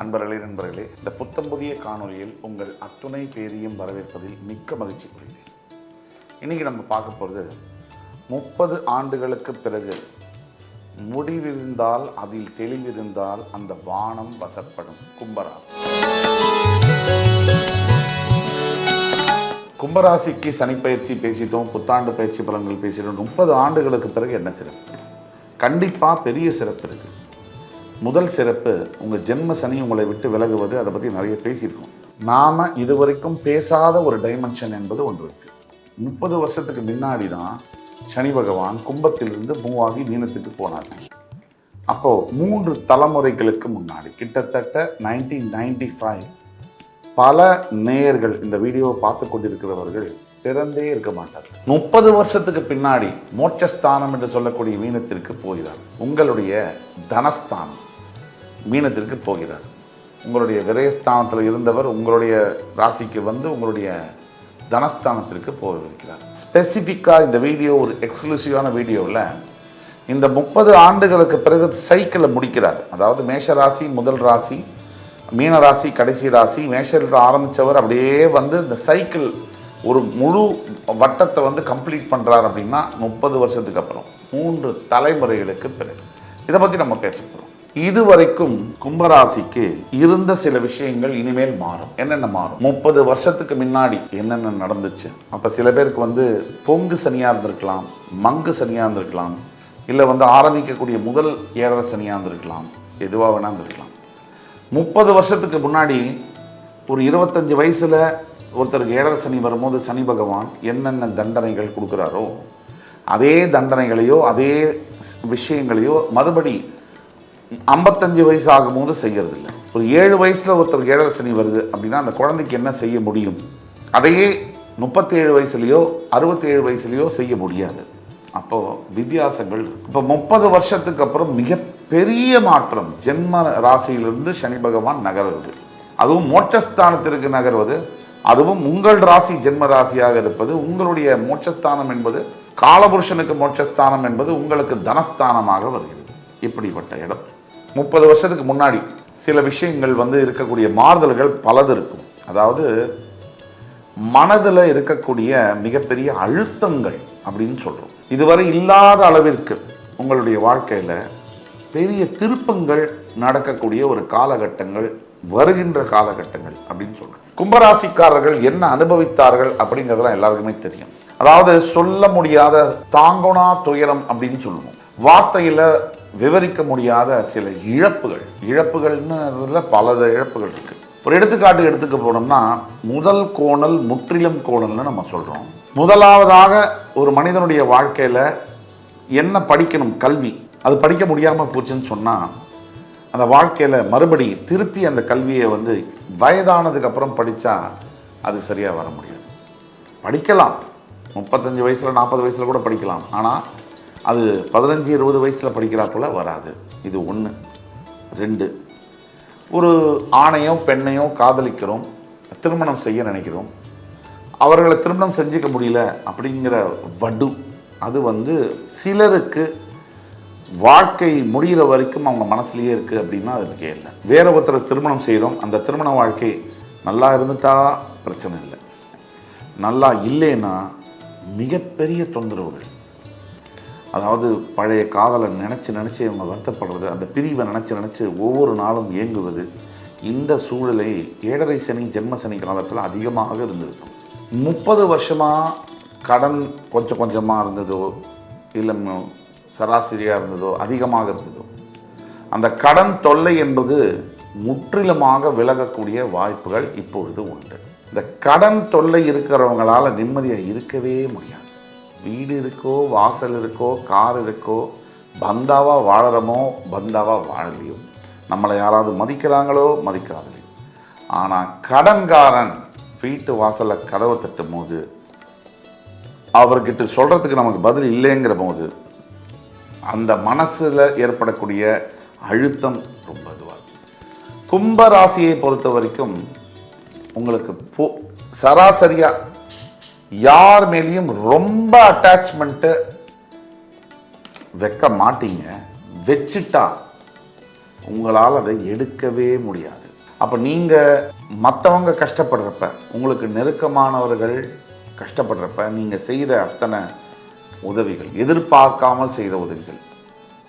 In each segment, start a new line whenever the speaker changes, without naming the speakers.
அன்பர்களே நண்பர்களே இந்த புத்தம் புதிய காணொலியில் உங்கள் அத்துணை பேரையும் வரவேற்பதில் மிக்க மகிழ்ச்சி கொள்கிறேன். இன்றைக்கி நம்ம பார்க்க போகிறது முப்பது ஆண்டுகளுக்கு பிறகு முடிவிருந்தால் அதில் தெளிவிருந்தால் அந்த வானம் வசப்படும் கும்பராசி. கும்பராசிக்கு சனிப்பயிற்சி பேசிட்டோம் புத்தாண்டு பயிற்சி பலன்கள் பேசிட்டோம். முப்பது ஆண்டுகளுக்கு பிறகு என்ன சிறப்பு? கண்டிப்பாக பெரிய சிறப்பு இருக்குது முதல் சிறப்பு உங்கள் ஜென்ம சனி உங்களை விட்டு விலகுவது அதை பற்றி நிறைய பேசியிருக்கோம். நாம் இதுவரைக்கும் பேசாத ஒரு டைமென்ஷன் என்பது ஒன்று இருக்குது முப்பது வருஷத்துக்கு முன்னாடி தான் சனி பகவான் கும்பத்திலிருந்து மூவாகி மீனத்துக்கு போனார். அப்போது மூன்று தலைமுறைகளுக்கு முன்னாடி கிட்டத்தட்ட நைன்டீன் நைன்டி ஃபைவ் பல நேயர்கள் இந்த வீடியோவை பார்த்து கொண்டிருக்கிறவர்கள் பிறந்தே இருக்க மாட்டார் முப்பது வருஷத்துக்கு பின்னாடி மோட்சஸ்தானம் என்று சொல்லக்கூடிய மீனத்திற்கு போகிறார். உங்களுடைய தனஸ்தானம். மீனத்திற்கு போகிறார். உங்களுடைய விரயஸ்தானத்தில் இருந்தவர் உங்களுடைய ராசிக்கு வந்து உங்களுடைய தனஸ்தானத்திற்கு போயிருக்கிறார். ஸ்பெசிஃபிக்காக இந்த வீடியோ ஒரு எக்ஸ்க்ளூசிவான வீடியோவில் இந்த முப்பது ஆண்டுகளுக்கு பிறகு சைக்கிளை முடிக்கிறார். அதாவது மேஷ ராசி முதல் ராசி மீன ராசி கடைசி ராசி மேஷத்தில் ஆரம்பித்தவர் அப்படியே வந்து இந்த சைக்கிள் ஒரு முழு வட்டத்தை வந்து கம்ப்ளீட் பண்ணுறார் அப்படின்னா முப்பது வருஷத்துக்கு அப்புறம் மூன்று தலைமுறைகளுக்கு பிறகு. இதை பற்றி நம்ம பேச போகிறோம் இதுவரைக்கும் கும்பராசிக்கு இருந்த சில விஷயங்கள் இனிமேல் மாறும். என்னென்ன மாறும்? முப்பது வருஷத்துக்கு முன்னாடி என்னென்ன நடந்துச்சு? அப்போ சில பேருக்கு வந்து பொங்கு சனியாக இருந்திருக்கலாம் மங்கு சனியாக இருந்திருக்கலாம் இல்லை வந்து ஆரம்பிக்கக்கூடிய முதல் ஏழரை சனியாக இருந்திருக்கலாம் எதுவாக வேணா இருந்திருக்கலாம். முப்பது வருஷத்துக்கு முன்னாடி ஒரு இருபத்தஞ்சு வயசில் ஒருத்தருக்கு ஏழரை சனி வரும்போது சனி பகவான் என்னென்ன தண்டனைகள் கொடுக்குறாரோ அதே தண்டனைகளையோ அதே விஷயங்களையோ மறுபடி ஐம்பத்தஞ்சு வயசு ஆகும்போது செய்யறதில்ல. ஒரு ஏழு வயசில் ஒருத்தருக்கு ஏழரை சனி வருது அப்படின்னா அந்த குழந்தைக்கு என்ன செய்ய முடியும்? அதையே முப்பத்தேழு வயசுலேயோ அறுபத்தேழு வயசுலேயோ செய்ய முடியாது. அப்போது வித்தியாசங்கள் இப்போ முப்பது வருஷத்துக்கு அப்புறம் மிகப்பெரிய மாற்றம் ஜென்ம ராசியிலிருந்து சனி பகவான் நகர்வது அதுவும் மோட்சஸ்தானத்திற்கு நகர்வது அதுவும் உங்கள் ராசி ஜென்ம ராசியாக இருப்பது உங்களுடைய மோட்சஸ்தானம் என்பது காலபுருஷனுக்கு மோட்சஸ்தானம் என்பது உங்களுக்கு தனஸ்தானமாக வருகிறது. இப்படிப்பட்ட இடம். முப்பது வருஷத்துக்கு முன்னாடி சில விஷயங்கள் வந்து இருக்கக்கூடிய மாறுதல்கள் பலது இருக்கும். அதாவது மனதில் இருக்கக்கூடிய மிகப்பெரிய அழுத்தங்கள் அப்படின்னு சொல்கிறோம் இதுவரை இல்லாத அளவிற்கு உங்களுடைய வாழ்க்கையில் பெரிய திருப்பங்கள் நடக்கக்கூடிய ஒரு காலகட்டங்கள் வருகின்ற காலகட்டங்கள் அப்படின்னு சொல்கிறேன் கும்பராசிக்காரர்கள் என்ன அனுபவித்தார்கள் அப்படிங்கிறதுலாம் எல்லாருக்குமே தெரியும். அதாவது சொல்ல முடியாத தாங்கோனா துயரம் அப்படின்னு சொல்லுவோம். வார்த்தையில் விவரிக்க முடியாத சில இழப்புகள். இழப்புகள்னு பல இழப்புகள் இருக்கு. ஒரு எடுத்துக்காட்டு எடுத்துக்க போனோம்னா முதல் கோணல் முற்றிலும் கோணல்னு நம்ம சொல்கிறோம் முதலாவதாக ஒரு மனிதனுடைய வாழ்க்கையில் என்ன படிக்கணும்? கல்வி. அது படிக்க முடியாமல் போச்சுன்னு சொன்னால் அந்த வாழ்க்கையில் மறுபடி திருப்பி அந்த கல்வியை வந்து வயதானதுக்கப்புறம் படித்தா அது சரியாக வர முடியாது. படிக்கலாம். முப்பத்தஞ்சு வயசில் நாற்பது வயசில் கூட படிக்கலாம். ஆனால் அது பதினஞ்சு இருபது வயசில் படிக்கிறாப்புல வராது. இது ஒன்று ரெண்டு ஒரு ஆணையோ பெண்ணையோ காதலிக்கிறோம் திருமணம் செய்ய நினைக்கிறோம் அவர்களை திருமணம் செஞ்சுக்க முடியல அப்படிங்கிற வடு. அது வந்து சிலருக்கு வாழ்க்கை முடிகிற வரைக்கும் அவங்க மனசுலேயே இருக்குது அப்படின்னா அது இருக்கே இல்லை. வேற ஒருத்தரை திருமணம் செய்கிறோம் அந்த திருமண வாழ்க்கை நல்லா இருந்துட்டா பிரச்சனை இல்லை. நல்லா இல்லைன்னா மிகப்பெரிய தொந்தரவுகள். அதாவது பழைய காதலை நினச்சி நினச்சி அவங்க வருத்தப்படுறது அந்த பிரிவை நினச்சி நினச்சி ஒவ்வொரு நாளும் இயங்குவது இந்த சூழலை ஏழரை சனி ஜென்ம சனி காலத்தில் அதிகமாக இருந்திருக்கும். முப்பது வருஷமாக கடன் கொஞ்சம் கொஞ்சமாக இருந்ததோ இல்லை சராசரியாக இருந்ததோ அதிகமாக இருந்ததோ அந்த கடன் தொல்லை என்பது முற்றிலுமாக விலகக்கூடிய வாய்ப்புகள் இப்பொழுது உண்டு. இந்த கடன் தொல்லை இருக்கிறவங்களால நிம்மதியாக இருக்கவே முடியாது. வீடு இருக்கோ வாசல் இருக்கோ கார் இருக்கோ பந்தாவா வாழறோமோ பந்தாவா வாழலையோ. நம்மளை யாராவது மதிக்கிறாங்களோ மதிக்காதலையோ. ஆனால் கடன்காரன் வீட்டு வாசலில் கதவை தட்டும் போது அவர்கிட்ட சொல்கிறதுக்கு நமக்கு பதில் இல்லைங்கிற போது அந்த மனசில் ஏற்படக்கூடிய அழுத்தம் ரொம்ப இதுவாக கும்ப ராசியை பொறுத்த வரைக்கும் உங்களுக்கு போ சராசரியாக யார் மேலேயும் ரொம்ப அட்டாச்மெண்ட்டு வைக்க மாட்டீங்க. வச்சுட்டா உங்களால் அதை எடுக்கவே முடியாது. அப்போ நீங்கள் மற்றவங்க கஷ்டப்படுறப்ப உங்களுக்கு நெருக்கமானவர்கள் கஷ்டப்படுறப்ப நீங்கள் செய்த அத்தனை உதவிகள் எதிர்பார்க்காமல் செய்த உதவிகள்.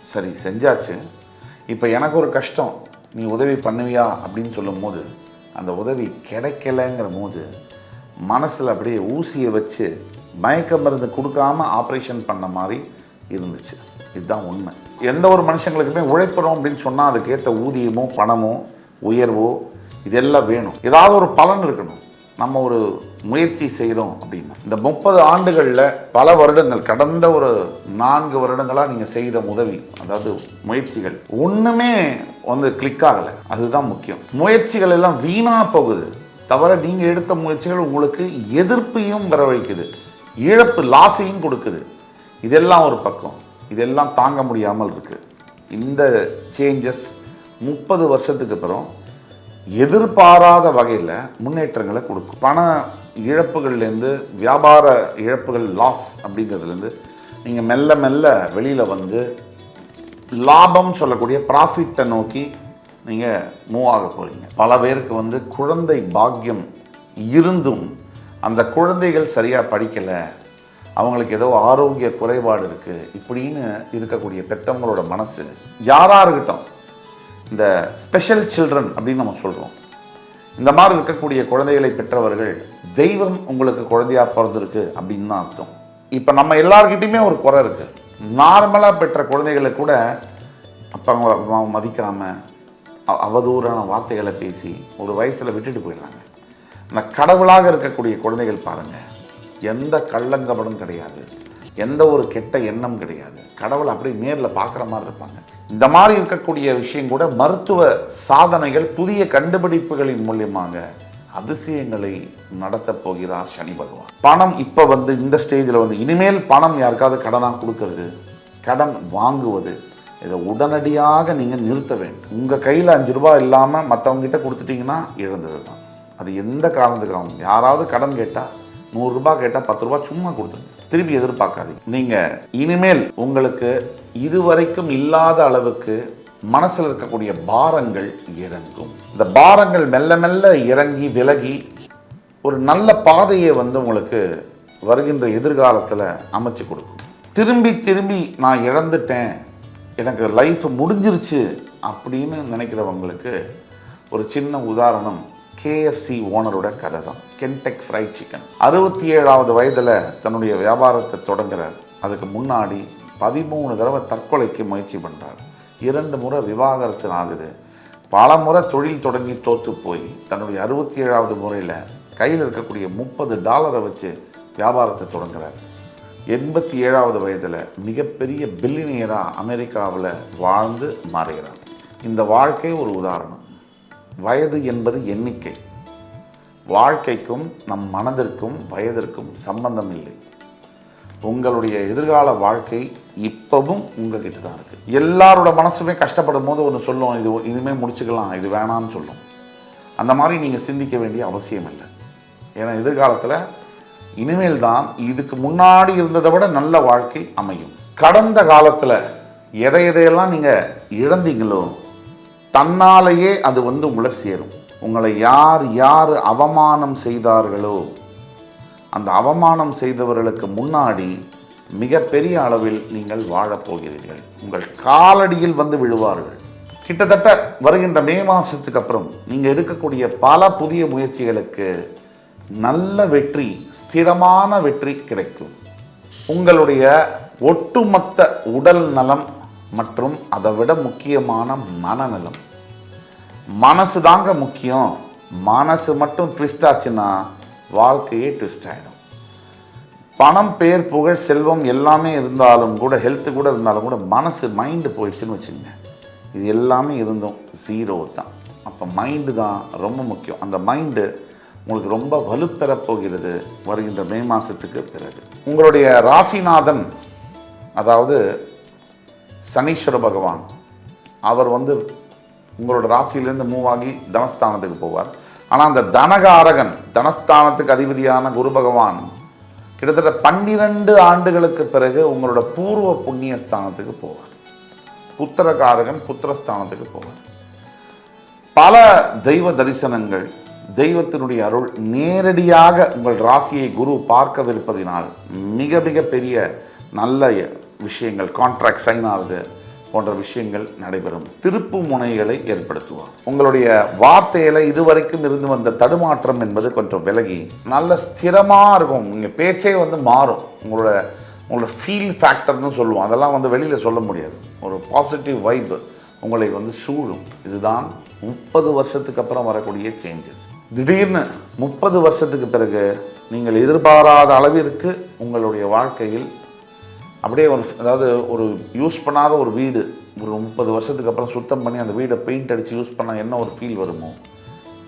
சரி செஞ்சாச்சு. இப்போ எனக்கு ஒரு கஷ்டம். நீ உதவி பண்ணுவியா? அப்படின்னு சொல்லும்போது அந்த உதவி கிடைக்கலங்கிற போது மனசில் அப்படியே ஊசியை வச்சு மயக்க மருந்து கொடுக்காம ஆப்ரேஷன் பண்ண மாதிரி இருந்துச்சு. இதுதான் உண்மை. எந்த ஒரு மனுஷங்களுக்குமே உழைக்கிறோம் அப்படின்னு சொன்னால் அதுக்கேற்ற ஊதியமோ பணமோ உயர்வோ இதெல்லாம் வேணும். ஏதாவது ஒரு பலன் இருக்கணும். நம்ம ஒரு முயற்சி செய்கிறோம் அப்படின்னா. இந்த முப்பது ஆண்டுகளில் பல வருடங்கள் கடந்த ஒரு நான்கு வருடங்களாக நீங்கள் செய்த உதவி அதாவது முயற்சிகள் ஒன்றுமே வந்து கிளிக் ஆகலை. அதுதான் முக்கியம். முயற்சிகள் எல்லாம் வீணாக போகுது. தவிர நீங்கள் எடுத்த முயற்சிகள் உங்களுக்கு எதிர்ப்பையும் வரவழைக்குது. இழப்பு லாஸையும் கொடுக்குது. இதெல்லாம் ஒரு பக்கம். இதெல்லாம் தாங்க முடியாமல் இருக்குது இந்த சேஞ்சஸ் முப்பது வருஷத்துக்கு அப்புறம் எதிர்பாராத வகையில் முன்னேற்றங்களை கொடுக்கும். பண இழப்புகள்லேருந்து வியாபார இழப்புகள் லாஸ் அப்படிங்கிறதுலேருந்து நீங்கள் மெல்ல மெல்ல வெளியில் வந்து லாபம் சொல்லக்கூடிய ப்ராஃபிட்டை நோக்கி நீங்கள் மூவ் ஆக போகிறீங்க பல பேருக்கு வந்து குழந்தை பாக்கியம் இருந்தும் அந்த குழந்தைகள் சரியாக படிக்கலை. அவங்களுக்கு ஏதோ ஆரோக்கிய குறைபாடு இருக்குது இப்படின்னு இருக்கக்கூடிய பெத்தவங்களோட மனசு யாராக இருக்கட்டும் இந்த ஸ்பெஷல் சில்ட்ரன் அப்படின்னு நம்ம சொல்கிறோம் இந்த மாதிரி இருக்கக்கூடிய குழந்தைகளை பெற்றவர்கள் தெய்வம் உங்களுக்கு குழந்தையா பிறந்திருக்கு அப்படின்னு தான் அர்த்தம். இப்போ நம்ம எல்லாருக்கிட்டையுமே ஒரு குறை இருக்குது நார்மலாக பெற்ற குழந்தைகளை கூட அப்பா மதிக்காமல் அவதூறான வார்த்தைகளை பேசி ஒரு வயசில் விட்டுட்டு போயிடுறாங்க. இந்த கடவுளாக இருக்கக்கூடிய குழந்தைகள் பாருங்கள் எந்த கள்ளங்கபடம் கிடையாது எந்த ஒரு கெட்ட எண்ணம் கிடையாது. கடவுளை அப்படியே நேரில் பார்க்குற மாதிரி இருப்பாங்க. இந்த மாதிரி இருக்கக்கூடிய விஷயம் கூட மருத்துவ சாதனைகள் புதிய கண்டுபிடிப்புகளின் மூலியமாக அதிசயங்களை நடத்தப் போகிறார் சனி பகவான். பணம் இப்போ வந்து இந்த ஸ்டேஜில் வந்து இனிமேல் பணம் யாருக்காவது கடனாக கொடுக்கறது? கடன் வாங்குவது. இதை உடனடியாக நீங்கள் நிறுத்த வேண்டும். உங்கள் கையில் அஞ்சு ரூபா இல்லாமல் மற்றவங்க கிட்ட இழந்தது தான் அது எந்த காரணத்துக்காகவும் யாராவது கடன் கேட்டால் நூறுரூபா கேட்டால் பத்து ரூபா சும்மா கொடுத்துருங்க. திருப்பி எதிர்பார்க்காதீங்க. நீங்கள் இனிமேல் உங்களுக்கு இதுவரைக்கும் இல்லாத அளவுக்கு மனசில் இருக்கக்கூடிய பாரங்கள் இறங்கும். இந்த பாரங்கள் மெல்ல மெல்ல இறங்கி விலகி ஒரு நல்ல பாதையை வந்து உங்களுக்கு வருகின்ற எதிர்காலத்தில் அமைச்சு கொடுக்கும். திரும்பி திரும்பி நான் இழந்துட்டேன் எனக்கு லைஃப் முடிஞ்சிருச்சு அப்படின்னு நினைக்கிறவங்களுக்கு ஒரு சின்ன உதாரணம் கேஎஃப்சி ஓனரோட கதை தான் கென்டெக் ஃப்ரைட் சிக்கன் அறுபத்தி ஏழாவது வயதில் தன்னுடைய வியாபாரத்தை தொடங்குறார். அதுக்கு முன்னாடி பதிமூணு தடவை தற்கொலைக்கு முயற்சி பண்ணுறார் இரண்டு முறை விவாகரத்து ஆகுது. பல முறை தொழில் தொடங்கி தோற்று போய் தன்னுடைய அறுபத்தி ஏழாவது முறையில் கையில் இருக்கக்கூடிய முப்பது டாலரை வச்சு வியாபாரத்தை தொடங்குறார். எண்பத்தி ஏழாவது வயதில் மிகப்பெரிய பில்லினியராக அமெரிக்காவில் வாழ்ந்து மாறுகிறார் இந்த வாழ்க்கை ஒரு உதாரணம். வயது என்பது எண்ணிக்கை. வாழ்க்கைக்கும் நம் மனதிற்கும் வயதிற்கும் சம்பந்தம் இல்லை. உங்களுடைய எதிர்கால வாழ்க்கை இப்பவும் உங்ககிட்ட தான் இருக்குது எல்லாரோட மனசுமே கஷ்டப்படும் போது ஒன்று சொல்லும் இது இதுவுமே முடிச்சுக்கலாம் இது வேணாம்னு சொல்லும். அந்த மாதிரி நீங்கள் சிந்திக்க வேண்டிய அவசியம் இல்லை. ஏன்னா எதிர்காலத்தில் இனிமேல் தான் இதுக்கு முன்னாடி இருந்ததை விட நல்ல வாழ்க்கை அமையும். கடந்த காலத்தில் எதை எதையெல்லாம் நீங்கள் இழந்தீங்களோ தன்னாலேயே அது வந்து உங்களை சேரும். உங்களை யார் யார் அவமானம் செய்தார்களோ அந்த அவமானம் செய்தவர்களுக்கு முன்னாடி மிகப்பெரிய அளவில் நீங்கள் வாழப்போகிறீர்கள் உங்கள் காலடியில் வந்து விழுவார்கள். கிட்டத்தட்ட வருகின்ற மே மாதத்துக்கு அப்புறம் நீங்கள் எடுக்கக்கூடிய பல புதிய முயற்சிகளுக்கு நல்ல வெற்றி ஸ்திரமான வெற்றி கிடைக்கும். உங்களுடைய ஒட்டுமொத்த உடல் நலம் மற்றும் அதை விட முக்கியமான மனநலம். மனசு தாங்க முக்கியம். மனசு மட்டும் ட்விஸ்ட் ஆச்சுன்னா வாழ்க்கையே ட்விஸ்ட் ஆகிடும் பணம் பேர் புகழ் செல்வம் எல்லாமே இருந்தாலும் கூட ஹெல்த்து கூட இருந்தாலும் கூட மனசு மைண்டு போயிடுச்சுன்னு வச்சுங்க இது எல்லாமே இருந்தும் ஜீரோ தான். அப்போ மைண்டு தான் ரொம்ப முக்கியம். அந்த மைண்டு உங்களுக்கு ரொம்ப வலுப்பெறப் போகிறது வருகின்ற மே மாதத்துக்கு பிறகு. உங்களுடைய ராசிநாதன் அதாவது சனீஸ்வர பகவான் அவர் வந்து உங்களோட ராசியிலேருந்து மூவ் ஆகி தனஸ்தானத்துக்கு போவார். ஆனால் அந்த தனகாரகன் தனஸ்தானத்துக்கு அதிபதியான குரு பகவான் கிட்டத்தட்ட பன்னிரண்டு ஆண்டுகளுக்கு பிறகு உங்களோட பூர்வ புண்ணிய ஸ்தானத்துக்கு போவார். புத்திரகாரகன் புத்திரஸ்தானத்துக்கு போவார். பல தெய்வ தரிசனங்கள் தெய்வத்தினுடைய அருள் நேரடியாக உங்கள் ராசியை குரு பார்க்கவிருப்பதினால் மிக மிக பெரிய நல்ல விஷயங்கள் கான்ட்ராக்ட் சைன் ஆகுது போன்ற விஷயங்கள் நடைபெறும். திருப்பு முனைகளை ஏற்படுத்துவார். உங்களுடைய வார்த்தையில் இதுவரைக்கும் இருந்து வந்த தடுமாற்றம் என்பது கொஞ்சம் விலகி நல்ல ஸ்திரமாக இருக்கும். நீங்கள் பேச்சே வந்து மாறும். உங்களோட உங்களோட ஃபீல் ஃபேக்டர்னு சொல்லுவோம். அதெல்லாம் வந்து வெளியில் சொல்ல முடியாது. ஒரு பாசிட்டிவ் வைப் உங்களை வந்து சூழும். இதுதான் முப்பது வருஷத்துக்கு அப்புறம் வரக்கூடிய சேஞ்சஸ் திடீர்னு முப்பது வருஷத்துக்கு பிறகு நீங்கள் எதிர்பாராத அளவிற்கு உங்களுடைய வாழ்க்கையில் அப்படியே ஒரு அதாவது ஒரு யூஸ் பண்ணாத ஒரு வீடு ஒரு முப்பது வருஷத்துக்கு அப்புறம் சுத்தம் பண்ணி அந்த வீடை பெயிண்ட் அடித்து யூஸ் பண்ணால் என்ன ஒரு ஃபீல் வருமோ?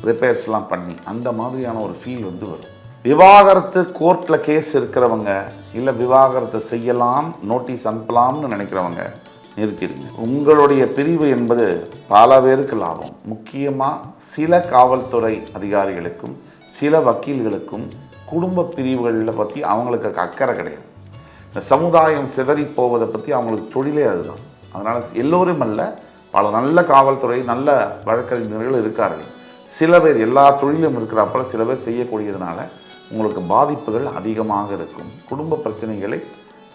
ரிப்பேர்ஸ்லாம் பண்ணி அந்த மாதிரியான ஒரு ஃபீல் வந்து வரும். விவாகரத்து கோர்ட்டில் கேஸ் இருக்கிறவங்க இல்லை விவாகரத்தை செய்யலாம் நோட்டீஸ் அனுப்பலாம்னு நினைக்கிறவங்க நிறுத்திடுங்க உங்களுடைய பிரிவு என்பது பல பேருக்கு லாபம். முக்கியமாக சில காவல்துறை அதிகாரிகளுக்கும் சில வக்கீல்களுக்கும் குடும்ப பிரிவுகளில் பற்றி அவங்களுக்கு அக்கறை கிடையாது. இந்த சமுதாயம் சிதறி போவதை பற்றி அவங்களுக்கு தொழிலே அதுதான். அதனால் எல்லோரும் அல்ல பல நல்ல காவல்துறை நல்ல வழக்கறிஞர்கள் இருக்கார்கள். சில பேர் எல்லா தொழிலும் இருக்கிறப்பல சில பேர் செய்யக்கூடியதுனால உங்களுக்கு பாதிப்புகள் அதிகமாக இருக்கும். குடும்ப பிரச்சனைகளை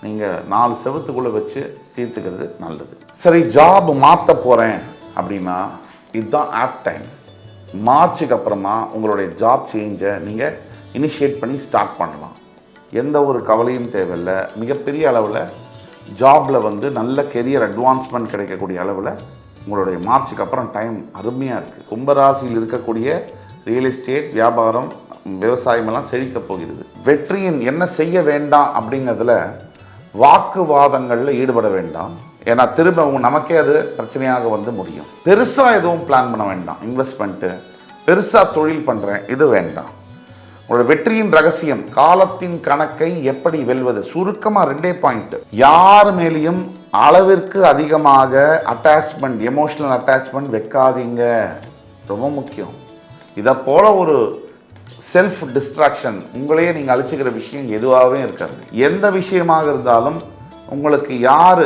நீங்கள் நாலு செவத்துக்குள்ளே வச்சு தீர்த்துக்கிறது நல்லது. சரி ஜாப் மாற்ற போகிறேன் அப்படின்னா இதுதான் ஆப் டைம் மார்ச்சுக்கு அப்புறமா உங்களுடைய ஜாப் சேஞ்சை நீங்கள் இனிஷியேட் பண்ணி ஸ்டார்ட் பண்ணலாம். எந்த ஒரு கவலையும் தேவையில்லை. மிகப்பெரிய அளவில் ஜாபில் வந்து நல்ல கெரியர் அட்வான்ஸ்மெண்ட் கிடைக்கக்கூடிய அளவில் உங்களுடைய மார்ச்சுக்கு அப்புறம் டைம் அருமையாக இருக்குது கும்பராசியில் இருக்கக்கூடிய ரியல் எஸ்டேட் வியாபாரம் விவசாயமெல்லாம் செழிக்கப் போகிறது. வெற்றியின் என்ன செய்ய வேண்டாம் அப்படிங்கிறதுல வாக்குவாதங்களில் ஈடுபட வேண்டாம். ஏன்னா திரும்ப அவங்க நமக்கே அது பிரச்சனையாக வந்து முடியும். பெருசாக எதுவும் பிளான் பண்ண வேண்டாம். இன்வெஸ்ட்மெண்ட்டு பெருசாக தொழில் பண்ணுறேன் இது வேண்டாம். உங்களோட வெற்றியின் ரகசியம் காலத்தின் கணக்கை எப்படி வெல்வது? சுருக்கமாக ரெண்டே பாயிண்ட் யார் மேலேயும் அளவிற்கு அதிகமாக அட்டாச்மெண்ட் எமோஷனல் அட்டாச்மெண்ட் வைக்காதீங்க. ரொம்ப முக்கியம். இதை போல ஒரு செல்ஃப் டிஸ்ட்ராக்ஷன் உங்களையே நீங்கள் அழிச்சிக்கிற விஷயம் எதுவாகவே இருக்காது. எந்த விஷயமாக இருந்தாலும் உங்களுக்கு யார்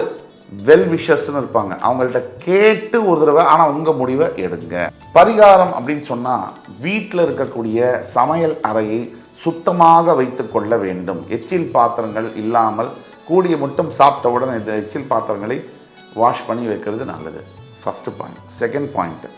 வெல் விஷர்ஸ்னு இருப்பாங்க. அவங்கள்ட்ட கேட்டு ஒரு தடவை ஆனால் உங்கள் முடிவை எடுங்க. பரிகாரம் அப்படின்னு சொன்னால் வீட்டில் இருக்கக்கூடிய சமையல் அறையை சுத்தமாக வைத்து கொள்ள வேண்டும். எச்சில் பாத்திரங்கள் இல்லாமல் கூடிய மட்டும் சாப்பிட்டவுடன் இந்த எச்சில் பாத்திரங்களை வாஷ் பண்ணி வைக்கிறது நல்லது. ஃபஸ்ட்டு பாயிண்ட் செகண்ட் பாயிண்ட்டு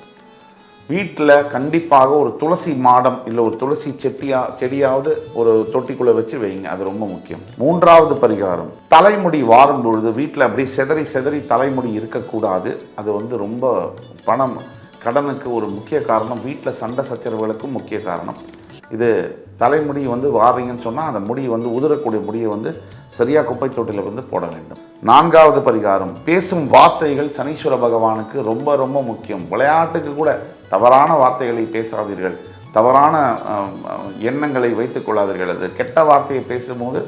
வீட்டில் கண்டிப்பாக ஒரு துளசி மாடம் இல்லை ஒரு துளசி செட்டியா செடியாவது ஒரு தொட்டிக்குள்ளே வச்சு வைங்க. அது ரொம்ப முக்கியம். மூன்றாவது பரிகாரம். தலைமுடி வாரும் பொழுது வீட்டில் அப்படியே செதறி செதறி தலைமுடி இருக்கக்கூடாது. அது வந்து ரொம்ப பணம் கடனுக்கு ஒரு முக்கிய காரணம். வீட்டில் சண்டை சச்சரவுகளுக்கும் முக்கிய காரணம். இது தலைமுடி வந்து வாரிங்கன்னு சொன்னால் அந்த முடி வந்து உதிரக்கூடிய முடியை வந்து சரியாக குப்பை தொட்டியில் வந்து போட வேண்டும். நான்காவது பரிகாரம் பேசும் வார்த்தைகள் சனீஸ்வர பகவானுக்கு ரொம்ப ரொம்ப முக்கியம். விளையாட்டுக்கு கூட தவறான வார்த்தைகளை பேசாதீர்கள். தவறான எண்ணங்களை வைத்துக் கொள்ளாதீர்கள். அது கெட்ட வார்த்தையை பேசும்போது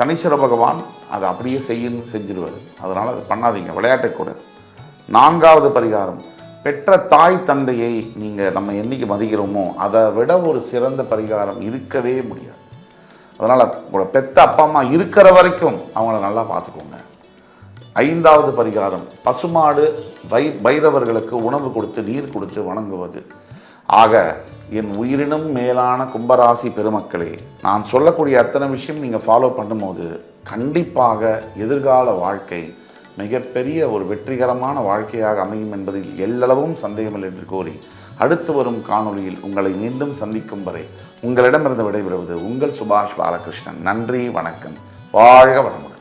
சனீஸ்வர பகவான் அதை அப்படியே செய்யும் செஞ்சிருவார். அதனால் அதை பண்ணாதீங்க. விளையாட்டுக்கு கூட. நான்காவது பரிகாரம் பெற்ற தாய் தந்தையை நீங்கள் நம்ம என்றைக்கு மதிக்கிறோமோ அதை விட ஒரு சிறந்த பரிகாரம் இருக்கவே முடியாது. அதனால் உங்களோட பெத்த அப்பா அம்மா இருக்கிற வரைக்கும் அவங்கள நல்லா பார்த்துக்கோங்க. ஐந்தாவது பரிகாரம் பசுமாடு வை பைரவர்களுக்கு உணவு கொடுத்து நீர் கொடுத்து வணங்குவது. ஆக என் உயிரினும் மேலான கும்பராசி பெருமக்களே நான் சொல்லக்கூடிய அத்தனை விஷயம் நீங்கள் ஃபாலோ பண்ணும்போது கண்டிப்பாக எதிர்கால வாழ்க்கை மிகப்பெரிய ஒரு வெற்றிகரமான வாழ்க்கையாக அமையும் என்பதில் எல்லளவும் சந்தேகமில்லை என்று கோரி அடுத்து வரும் காணொளியில் உங்களை மீண்டும் சந்திக்கும் வரை உங்களிடமிருந்து விடைபெறுவது உங்கள் சுபாஷ் பாலகிருஷ்ணன். நன்றி வணக்கம். வாழ்க வளமுடன்.